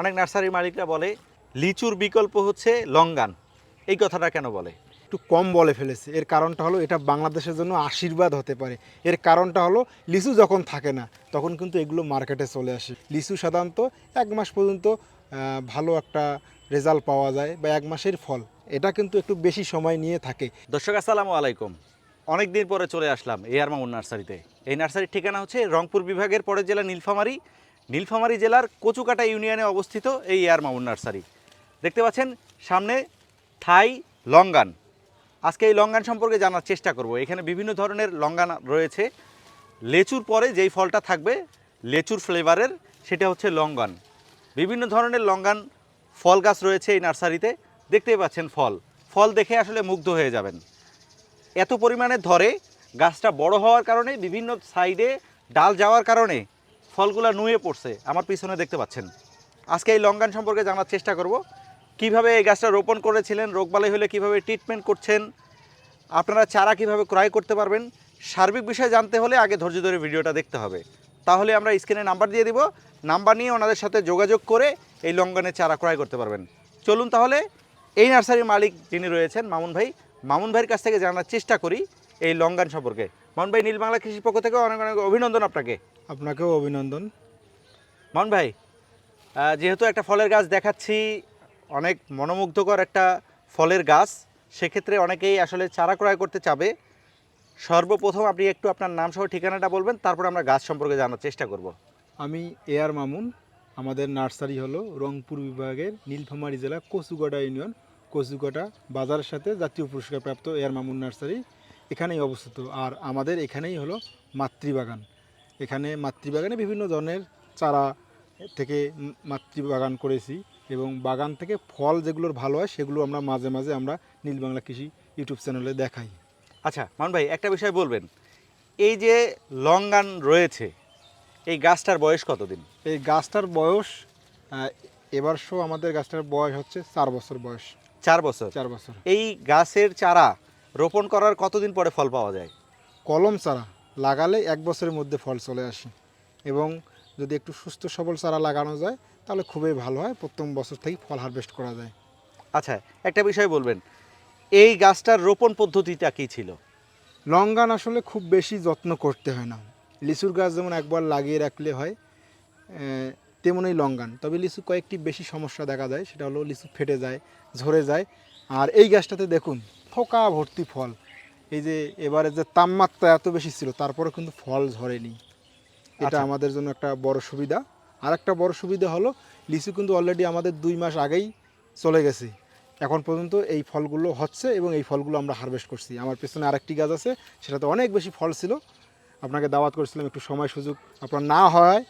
অনেক নার্সারি মালিকরা বলে লিচুর বিকল্প হচ্ছে লঙ্গান। এই কথাটা কেন বলে? একটু কম বলে ফেলেছে। এর কারণটা হলো এটা বাংলাদেশের জন্য আশীর্বাদ হতে পারে। এর কারণটা হলো লিচু যখন থাকে না তখন কিন্তু এগুলো মার্কেটে চলে আসে। লিচু সাধারণত এক মাস পর্যন্ত ভালো একটা রেজাল্ট পাওয়া যায় বা এক মাসের ফল। এটা কিন্তু একটু বেশি সময় নিয়ে থাকে। দর্শক আসসালামু আলাইকুম। অনেক দিন পরে চলে আসলাম এ আর মামুন নার্সারিতে। এই নার্সারির ঠিকানা হচ্ছে রংপুর বিভাগের পরের জেলা নীলফামারী নীলফামারী জেলার কচুকাটা ইউনিয়নে অবস্থিত এই এয়ার মামুন নার্সারি। দেখতে পাচ্ছেন, সামনে থাই লঙ্গান। আজকে এই লঙ্গান সম্পর্কে জানার চেষ্টা করব। এখানে বিভিন্ন ধরনের লঙ্গান রয়েছে। লেচুর পরে যেই ফলটা থাকবে, লেচুর ফ্লেভারের, সেটা হচ্ছে লঙ্গান। বিভিন্ন ধরনের লঙ্গান ফল গাছ রয়েছে এই নার্সারিতে। দেখতেই পাচ্ছেন ফল। ফল দেখে আসলে মুগ্ধ হয়ে যাবেন। এত পরিমাণে ধরে গাছটা বড় হওয়ার কারণে, বিভিন্ন সাইডে ডাল যাওয়ার কারণে ফলগুলো নুয়ে পড়ছে, আমার পিছনে দেখতে পাচ্ছেন। আজকে এই লঙ্গান সম্পর্কে জানার চেষ্টা করব। কীভাবে এই গাছটা রোপণ করেছিলেন রোগবালাই হলে কীভাবে ট্রিটমেন্ট করছেন, আপনারা চারা কীভাবে ক্রয় করতে পারবেন, সার্বিক বিষয়ে জানতে হলে আগে ধৈর্য ধরে ভিডিওটা দেখতে হবে। তাহলে আমরা স্ক্রিনে নাম্বার দিয়ে দিব, নাম্বার নিয়ে ওনাদের সাথে যোগাযোগ করে এই লঙ্গানের চারা ক্রয় করতে পারবেন। চলুন তাহলে, এই নার্সারির মালিক যিনি রয়েছেন, মামুন ভাই, মামুন ভাইয়ের কাছ থেকে জানার চেষ্টা করি এই লঙ্গান সম্পর্কে। মামুন ভাই নীল বাংলা কৃষির পক্ষ থেকে অনেক অনেক অভিনন্দন আপনাকে। আপনাকেও অভিনন্দন। মন ভাই যেহেতু একটা ফলের গাছ দেখাচ্ছি অনেক মনোমুগ্ধকর একটা ফলের গাছ সেক্ষেত্রে অনেকেই আসলে চারা ক্রয় করতে চাবে। সর্বপ্রথম আপনি একটু আপনার নাম সহ ঠিকানাটা বলবেন তারপর আমরা গাছ সম্পর্কে জানার চেষ্টা করব। আমি এয়ার মামুন আমাদের নার্সারি হলো রংপুর বিভাগের নীলফামারী জেলা কচুকাটা ইউনিয়ন কচুকাটা বাজারের সাথে জাতীয় পুরস্কারপ্রাপ্ত এয়ার মামুন নার্সারি এখানেই অবস্থিত। আর আমাদের এখানেই হলো মাতৃবাগান। এখানে মাতৃবাগানে বিভিন্ন ধরনের চারা থেকে মাতৃবাগান করেছি এবং বাগান থেকে ফল যেগুলোর ভালো হয় সেগুলো আমরা মাঝে মাঝে আমরা নীল বাংলা কৃষি ইউটিউব চ্যানেলে দেখাই। আচ্ছা মান ভাই একটা বিষয় বলবেন। এই যে লঙ্গান রয়েছে এই গাছটার বয়স কতদিন? এই গাছটার বয়স এবার এবারশো আমাদের গাছটার বয়স হচ্ছে চার বছর বয়স। চার বছর? চার বছর। এই গাছের চারা রোপণ করার কতদিন পরে ফল পাওয়া যায়? কলম চারা। লাগালে এক বছরের মধ্যে ফল চলে আসে। এবং যদি একটু সুস্থ সবল চারা লাগানো যায় তাহলে খুবই ভালো হয় প্রথম বছর থেকেই ফল হারভেস্ট করা যায়। আচ্ছা একটা বিষয় বলবেন এই গাছটার রোপণ পদ্ধতিটা কী ছিল? লঙ্গান আসলে খুব বেশি যত্ন করতে হয় না। লিচুর গাছ যেমন একবার লাগিয়ে রাখলে হয় তেমনই লঙ্গান তবে লিচু কয়েকটি বেশি সমস্যা দেখা যায় সেটা হলো লিচু ফেটে যায় ঝরে যায়। আর এই গাছটাতে দেখুন ফোকা ভর্তি ফল। এই যে এবারে যে তাপমাত্রা এত বেশি ছিল তারপরে কিন্তু ফল ঝরেনি। এটা আচ্ছা। আমাদের জন্য একটা বড় সুবিধা। আর একটা বড় সুবিধা হলো লিচু কিন্তু অলরেডি আমাদের দুই মাস আগেই চলে গেছে। এখন পর্যন্ত এই ফলগুলো হচ্ছে এবং এই ফলগুলো আমরা হারভেস্ট করছি। আমার পেছনে আরেকটি গাছ আছে সেটাতে অনেক বেশি ফল ছিল। আপনাকে দাওয়াত করেছিলাম একটু সময় সুযোগ আপনার না হয়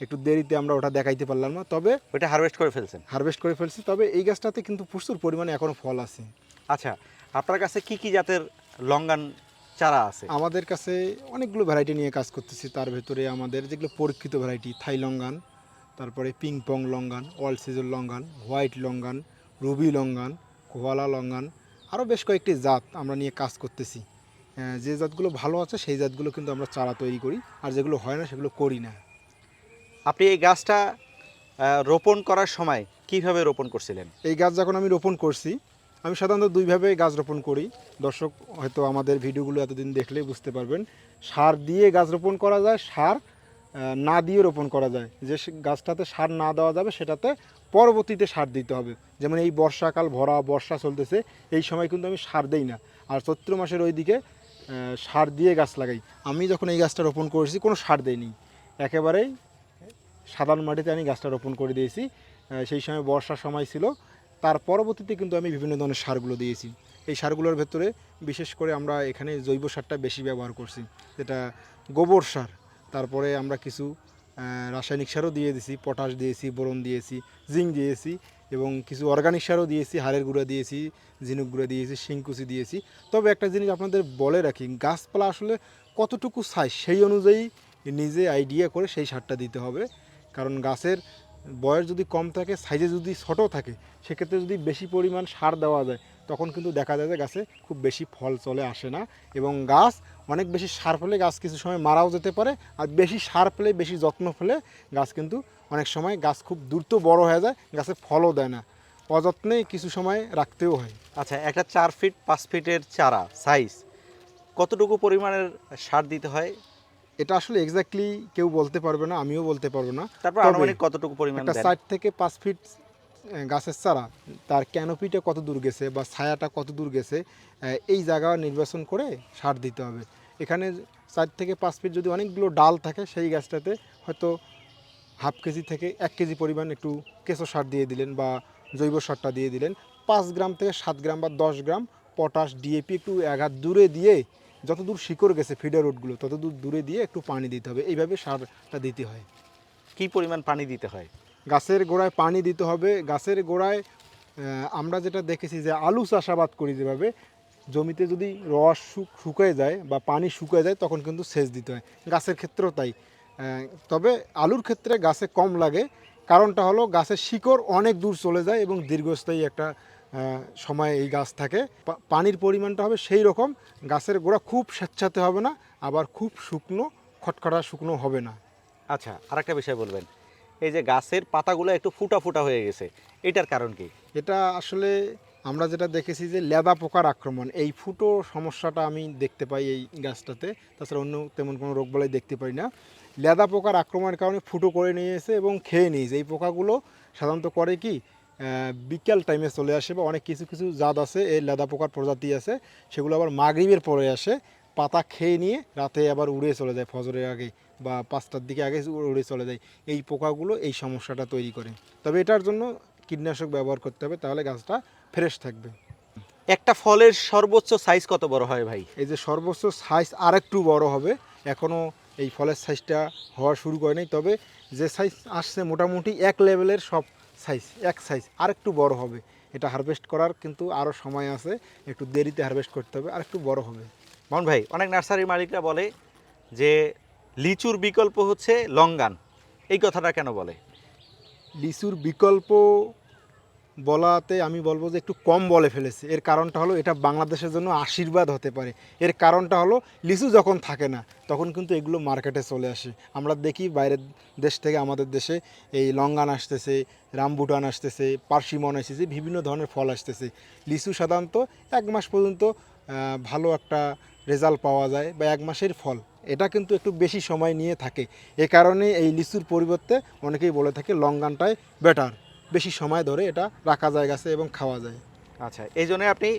একটু দেরিতে আমরা ওটা দেখাইতে পারলাম না। তবে ওইটা হারভেস্ট করে ফেলছেন? হারভেস্ট করে ফেলছি তবে এই গাছটাতে কিন্তু প্রচুর পরিমাণে এখনও ফল আছে। আচ্ছা আপনার কাছে কি কি জাতের লঙ্গান চারা আছে। আমাদের কাছে অনেকগুলো ভ্যারাইটি নিয়ে কাজ করতেছি। তার ভেতরে আমাদের যেগুলো পরীক্ষিত ভ্যারাইটি থাই লঙ্গান তারপরে ping pong longan all season longan white longan ruby longan koala longan আরও বেশ কয়েকটি জাত আমরা নিয়ে কাজ করতেছি। যে জাতগুলো ভালো আছে সেই জাতগুলো কিন্তু আমরা চারা তৈরি করি। আর যেগুলো হয় না সেগুলো করি না। আপনি এই গাছটা রোপণ করার সময় কীভাবে রোপণ করছিলেন? এই গাছ যখন আমি রোপণ করছি আমি সাধারণত দুইভাবে গাছ রোপণ করি। দর্শক হয়তো আমাদের ভিডিওগুলো এতদিন দেখলেই বুঝতে পারবেন। সার দিয়ে গাছ রোপণ করা যায়, সার না দিয়ে রোপণ করা যায়। যে গাছটাতে সার না দেওয়া যাবে, সেটাতে পরবর্তীতে সার দিতে হবে। যেমন এই বর্ষাকাল ভরা বর্ষা চলতেছে, এই সময় কিন্তু আমি সার দেই না। আর চৈত্র মাসের ওই দিকে সার দিয়ে গাছ লাগাই। আমি যখন এই গাছটা রোপণ করেছি, কোনো সার দেইনি। একেবারেই সাধারণ মাটিতে আমি গাছটা রোপণ করে দিয়েছি। সেই সময় বর্ষার সময় ছিল। তার পরবর্তীতে কিন্তু আমি বিভিন্ন ধরনের সারগুলো দিয়েছি। এই সারগুলোর ভেতরে বিশেষ করে আমরা এখানে জৈব সারটা বেশি ব্যবহার করছি, যেটা গোবর সার। তারপরে আমরা কিছু রাসায়নিক সারও দিয়ে দিয়েছি পটাশ দিয়েছি, বোরন দিয়েছি, জিঙ্ক দিয়েছি এবং কিছু অর্গানিক সারও দিয়েছি, হাড়ের গুঁড়া দিয়েছি, ঝিনুক গুঁড়া দিয়েছি, শিংকুচি দিয়েছি। তবে একটা জিনিস আপনাদের বলে রাখি, গাছপালা আসলে কতটুকু সাইজ সেই অনুযায়ী নিজে আইডিয়া করে সেই সারটা দিতে হবে। কারণ গাছের বয়স যদি কম থাকে সাইজে যদি ছোটো থাকে, সেক্ষেত্রে যদি বেশি পরিমাণ সার দেওয়া যায়, তখন কিন্তু দেখা যায় যে গাছে খুব বেশি ফল চলে আসে না। এবং গাছ অনেক বেশি সার ফেলে গাছ কিছু সময় মারাও যেতে পারে, আর বেশি সার ফেলে, বেশি যত্ন ফেলে গাছ কিন্তু অনেক সময় গাছ খুব দ্রুত বড় হয়ে যায়, গাছে ফলও দেয় না। অযত্নে কিছু সময় রাখতেও হয়। আচ্ছা একটা চার ফিট পাঁচ ফিটের চারা সাইজ কতটুকু পরিমাণের সার দিতে হয়? এটা আসলে এক্স্যাক্টলি কেউ বলতে পারবে না আমিও বলতে পারব না। তারপর আনুমানিক কতটুকু পরিমাণ একটা ষাট থেকে পাঁচ ফিট গাছের চারা তার ক্যানোপিটা কত দূর গেছে বা ছায়াটা কত দূর গেছে এই জায়গা নির্বাচন করে সার দিতে হবে। এখানে চার থেকে পাঁচ ফিট যদি অনেকগুলো ডাল থাকে সেই গাছটাতে হয়তো হাফ কেজি থেকে এক কেজি পরিমাণ একটু কেঁচো সার দিয়ে দিলেন বা জৈব সারটা দিয়ে দিলেন। পাঁচ গ্রাম থেকে সাত গ্রাম বা দশ গ্রাম পটাশ ডিএপি একটু এক হাত দূরে দিয়ে যত দূর শিকড় গেছে ফিডার রুটগুলো তত দূর দূরে দিয়ে একটু পানি দিতে হবে। এইভাবে সারটা দিতে হয়। কি পরিমাণ পানি দিতে হয়? গাছের গোড়ায় পানি দিতে হবে। গাছের গোড়ায় আমরা যেটা দেখেছি যে আলু চাষাবাদ করি যেভাবে জমিতে যদি রস শুক- শুকিয়ে যায় বা পানি শুকিয়ে যায় তখন কিন্তু সেচ দিতে হয়। গাছের ক্ষেত্রেও তাই। তবে আলুর ক্ষেত্রে গাছে কম লাগে। কারণটা হলো গাছের শিকড় অনেক দূর চলে যায় এবং দীর্ঘস্থায়ী একটা সময় এই গাছ থাকে। পানির পরিমাণটা হবে সেই রকম। গাছের গোড়া খুব স্বেচ্ছাতে হবে না আবার খুব শুকনো খটখটা শুকনো হবে না। আচ্ছা আরেকটা বিষয় বলবেন। এই যে গাছের পাতাগুলো একটু ফুটা ফুটা হয়ে গেছে এটার কারণ কি? এটা আসলে আমরা যেটা দেখেছি যে লেদা পোকার আক্রমণ এই ফুটো সমস্যাটা আমি দেখতে পাই এই গাছটাতে। তাছাড়া অন্য তেমন কোনো রোগ রোগবালাই দেখতে পাই না। লেদা পোকার আক্রমণের কারণে ফুটো করে নিয়েছে এবং খেয়ে নিয়েছে। এই পোকাগুলো সাধারণত করে কি? বিকেল টাইমে চলে আসে বা অনেক কিছু কিছু জাত আছে এই লেদা পোকার প্রজাতি আছে সেগুলো আবার মাগরিবের পরে আসে পাতা খেয়ে নিয়ে রাতে আবার উড়ে চলে যায় ফজরের আগে বা পাঁচটার দিকে আগে উড়ে চলে যায়। এই পোকাগুলো এই সমস্যাটা তৈরি করে। তবে এটার জন্য কীটনাশক ব্যবহার করতে হবে তাহলে গাছটা ফ্রেশ থাকবে। একটা ফলের সর্বোচ্চ সাইজ কত বড় হয় ভাই? এই যে সর্বোচ্চ সাইজ আরেকটু বড় হবে এখনও এই ফলের সাইজটা হওয়া শুরু করেনি তবে যে সাইজ আসছে মোটামুটি এক লেভেলের সব সাইজ এক সাইজ আর একটু বড় হবে। এটা হারভেস্ট করার কিন্তু আরও সময় আছে একটু দেরিতে হারভেস্ট করতে হবে আর একটু বড় হবে। মন ভাই অনেক নার্সারি মালিকরা বলে যে লিচুর বিকল্প হচ্ছে লঙ্গান। এই কথাটা কেন বলে? লিচুর বিকল্প বলাতে আমি বলব যে একটু কম বলে ফেলেছে। এর কারণটা হলো এটা বাংলাদেশের জন্য আশীর্বাদ হতে পারে। এর কারণটা হলো লিচু যখন থাকে না, তখন কিন্তু এগুলো মার্কেটে চলে আসে। আমরা দেখি বাইরের দেশ থেকে আমাদের দেশে এই লঙ্গান আসতেছে রামবুটান আসতেছে, পার্সিমন আসতেছে বিভিন্ন ধরনের ফল আসতেছে। লিচু সাধারণত এক মাস পর্যন্ত ভালো একটা রেজাল্ট পাওয়া যায় বা এক মাসের ফল। এটা কিন্তু একটু বেশি সময় নিয়ে থাকে। এ কারণে এই লিচুর পরিবর্তে অনেকেই বলে থাকে লঙ্গানটাই বেটার বেশি সময় ধরে এটা রাখা যায় গাছে এবং খাওয়া যায়। আচ্ছা এই জন্য আপনি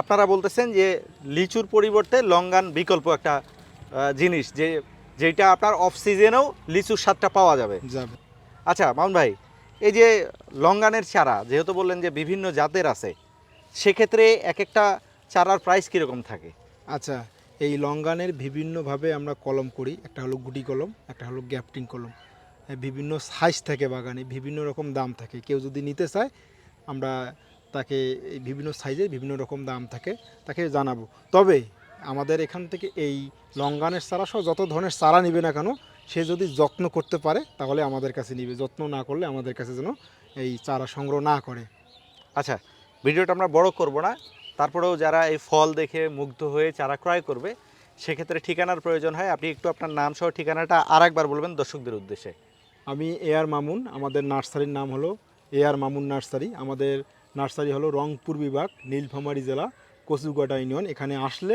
আপনারা বলতেছেন যে লিচুর পরিবর্তে লঙ্গান বিকল্প একটা জিনিস যে যেটা আপনার অফ সিজনেও লিচুর স্বাদটা পাওয়া যাবে। যাবে। আচ্ছা মামুন ভাই এই যে লঙ্গানের চারা যেহেতু বললেন যে বিভিন্ন জাতের আছে সেক্ষেত্রে এক একটা চারার প্রাইস কীরকম থাকে? আচ্ছা এই লঙ্গানের বিভিন্নভাবে আমরা কলম করি। একটা হলো গুটি কলম একটা হলো গ্যাপটিং কলম। বিভিন্ন সাইজ থাকে বাগানে, বিভিন্ন রকম দাম থাকে। কেউ যদি নিতে চায়, আমরা তাকে বিভিন্ন সাইজের বিভিন্ন রকম দাম থাকে, তাকে জানাব। তবে আমাদের এখান থেকে এই লঙ্গানের চারা সহ যত ধরনের চারা নিবে না কেন, সে যদি যত্ন করতে পারে, তাহলে আমাদের কাছে নিবে। যত্ন না করলে আমাদের কাছে যেন এই চারা সংগ্রহ না করে। আচ্ছা ভিডিওটা আমরা বড় করব না। তারপরেও যারা এই ফল দেখে মুগ্ধ হয়ে চারা ক্রয় করবে, সেক্ষেত্রে ঠিকানার প্রয়োজন হয়। আপনি একটু আপনার নাম সহ ঠিকানাটা আর একবার বলবেন দর্শকদের উদ্দেশ্যে। আমি এআর মামুন, আমাদের নার্সারির নাম হলো এআর মামুন নার্সারি। আমাদের নার্সারি হলো রংপুর বিভাগ, নীলফামারী জেলা কচুগাটা ইউনিয়ন। এখানে আসলে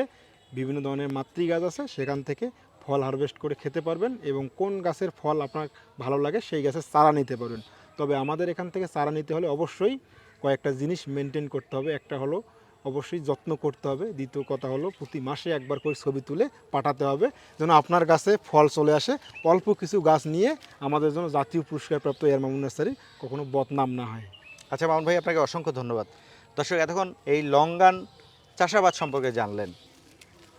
বিভিন্ন ধরনের মাতৃ গাছ আছে, সেখান থেকে ফল হারভেস্ট করে খেতে পারবেন এবং কোন গাছের ফল আপনার ভালো লাগে সেই গাছের চারা নিতে পারবেন। তবে আমাদের এখান থেকে চারা নিতে হলে অবশ্যই কয়েকটা জিনিস মেনটেন করতে হবে। একটা হলো অবশ্যই যত্ন করতে হবে। দ্বিতীয় কথা হলো, প্রতি মাসে একবার করে ছবি তুলে পাঠাতে হবে, যেন আপনার গাছে ফল চলে আসে। অল্প কিছু গাছ নিয়ে আমাদের জন্য জাতীয় পুরস্কারপ্রাপ্ত এয়ার মামুন নার্সারি কখনো বদনাম না হয়। আচ্ছা মামুন ভাই, আপনাকে অসংখ্য ধন্যবাদ। দর্শক, এতক্ষণ এই লঙ্গান চাষাবাদ সম্পর্কে জানলেন।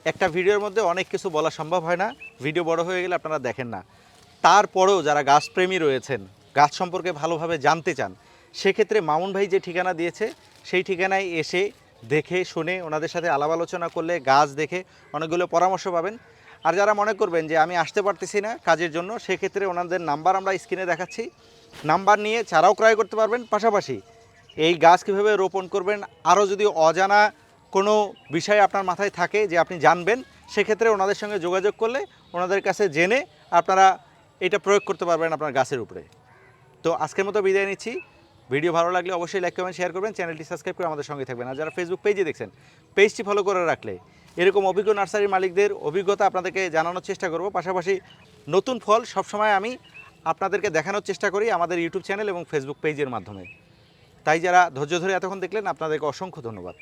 একটা ভিডিওর মধ্যে অনেক কিছু বলা সম্ভব হয় না, ভিডিও বড় হয়ে গেলে আপনারা দেখেন না। তারপরেও যারা গাছপ্রেমী রয়েছেন, গাছ সম্পর্কে ভালোভাবে জানতে চান, সেক্ষেত্রে মামুন ভাই যে ঠিকানা দিয়েছে, সেই ঠিকানায় এসে দেখে, শুনে, ওনাদের সাথে আলাপ আলোচনা করলে, গাছ দেখে অনেকগুলো পরামর্শ পাবেন। আর যারা মনে করবেন যে আমি আসতে পারতেছি না কাজের জন্য, সেক্ষেত্রে ওনাদের নাম্বার আমরা স্ক্রিনে দেখাচ্ছি। নাম্বার নিয়ে চারাও ক্রয় করতে পারবেন। পাশাপাশি এই গাছ কীভাবে রোপণ করবেন, আরও যদি অজানা কোনো বিষয় আপনার মাথায় থাকে যে আপনি জানবেন, সেক্ষেত্রে ওনাদের সঙ্গে যোগাযোগ করলে ওনাদের কাছে জেনে আপনারা এটা প্রয়োগ করতে পারবেন আপনার গাছের উপরে। তো আজকের মতো বিদায় নিচ্ছি। ভিডিও ভালো লাগলে অবশ্যই লাইক কমেন্ট শেয়ার করবেন। চ্যানেলটি সাবস্ক্রাইব করে আমাদের সঙ্গে থাকবেন। আর যারা ফেসবুক পেজে দেখছেন পেজটি ফলো করে রাখলে এরকম অভিজ্ঞ নার্সারির মালিকদের অভিজ্ঞতা আপনাদেরকে জানানোর চেষ্টা করব। পাশাপাশি নতুন ফল সবসময় আমি আপনাদেরকে দেখানোর চেষ্টা করি আমাদের ইউটিউব চ্যানেল এবং ফেসবুক পেজের মাধ্যমে। তাই যারা ধৈর্য ধরে এতক্ষণ দেখলেন, আপনাদেরকে অসংখ্য ধন্যবাদ।